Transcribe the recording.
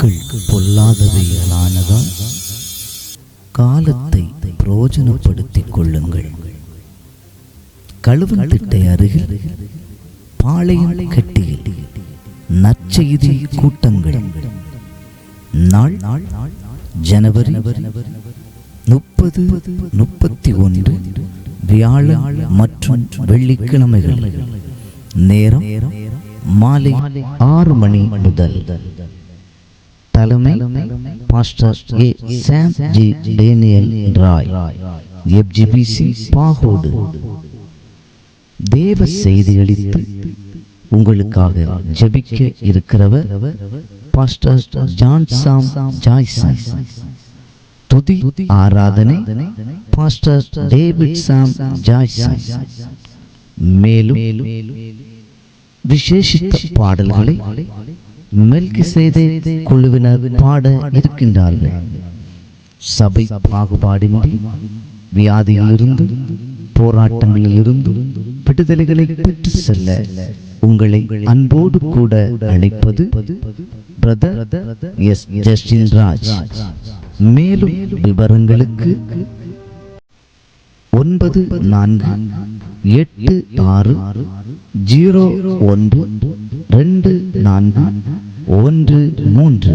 நாட்கள் பொல்லாதவைகளானதால் காலத்தை பிரயோஜனப்படுத்திக் கொள்ளுங்கள். கழுவன் திட்டை அருகில் பாளையம் கட்டியில் நற்செய்தி கூட்டங்கள். நாள் ஜனவரி முப்பது முப்பத்தி ஒன்று வியாழன் மற்றும் வெள்ளிக்கிழமைகள். நேரம் மாலை ஆறு மணி முதல். தலைமை pastor A Sam G Daniel Roy FGPC Pacode தேவ செய்தி அளித்து உங்களுக்காக ஜபிக்க இருக்கிறவர் பாஸ்டர் ஜான் சாம் ஜாய்சன் துதி ஆராதனை பாஸ்டர் டேவிட் சாம் ஜாய்சன் மேலும் விசேஷித்த பாடல்களை மெல்கி செய்த குழுவினர் பாட இருக்கின்றார்கள். சபை பாகுபாடின்றி வியாதியிலிருந்து போராட்டங்களிலிருந்து விடுதலைகளை பெற்று செல்ல உங்களை அன்போடு கூட அழைப்பது பிரதர் எஸ் ஜஸ்டின் ராஜ் மேலும் விவரங்களுக்கு ஒன்பது நான்கு எட்டு ஆறு ஜீரோ ஒன்று ரெண்டு நான்கு ஒன்று மூன்று.